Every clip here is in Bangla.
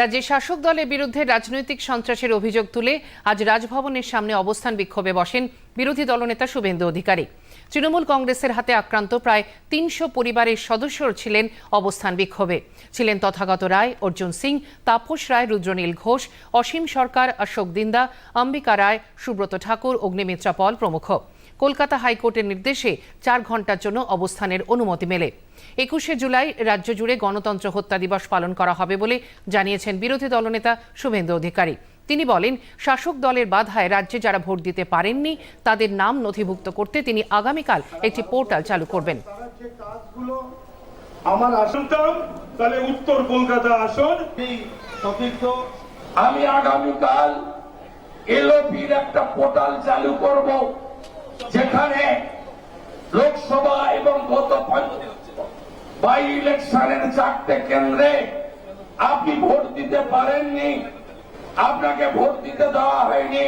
রাজ্যে শাসক দলের বিরুদ্ধে রাজনৈতিক সন্ত্রাসের অভিযোগ তুলে আজ রাজভবনের সামনে অবস্থান বিক্ষোভে বসেন বিরোধী দলনেতা শুভেন্দু অধিকারী। তৃণমূল কংগ্রেসের হাতে আক্রান্ত প্রায় তিনশো পরিবারের সদস্য ছিলেন অবস্থান বিক্ষোভে। ছিলেন তথাগত রায়, অর্জুন সিং, তাপস রায়, রুদ্রনীল ঘোষ, অসীম সরকার, অশোক দিন্দা, অম্বিকা রায়, সুব্রত ঠাকুর, অগ্নিমিত্রা পল প্রমুখ। কলকাতা হাইকোর্টের নির্দেশে চার ঘণ্টার জন্য অবস্থানের অনুমতি মেলে। একুশে জুলাই রাজ্য জুড়ে গণতন্ত্র হত্যা দিবস পালন করা হবে বলে জানিয়েছেন বিরোধী দলনেতা শুভেন্দু অধিকারী। তিনি বলেন শাসক দলের বাধায় রাজ্যে যারা ভোট দিতে পারেননি তাদের নাম নথিভুক্ত করতে তিনি আগামীকাল একটি পোর্টাল চালু করবেন। আমার তাহলে উত্তর কলকাতা আসন। আমি আগামীকাল এলওপির একটা পোর্টাল চালু করব। যেখানে লোকসভা এবং গত বাই ইলেকশনের চারটে কেন্দ্রে আপনি ভোট দিতে পারেননি, আপনাকে ভোট দিতে দেওয়া হয়নি,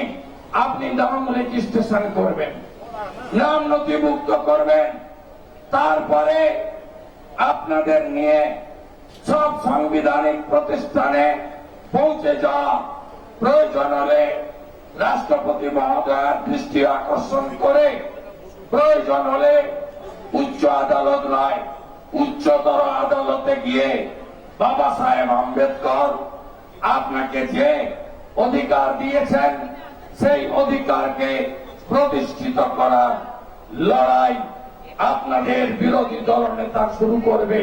আপনি নাম রেজিস্ট্রেশন করবেন, নাম নথিভুক্ত করবেন, তারপরে আপনাদের নিয়ে সব সাংবিধানিক প্রতিষ্ঠানে পৌঁছে যাওয়া প্রয়োজন হলে রাষ্ট্রপতি মহোদয়ের দৃষ্টি আকর্ষণ করে প্রয়োজন হলে উচ্চ আদালত নয়, উচ্চতর আদালতে গিয়ে বাবা সাহেব আম্বেদকর আপনাকে যে অধিকার দিয়েছেন, সেই অধিকারকে প্রতিষ্ঠিত করার লড়াই আপনাদের বিরোধী দলনেতা শুরু করবে।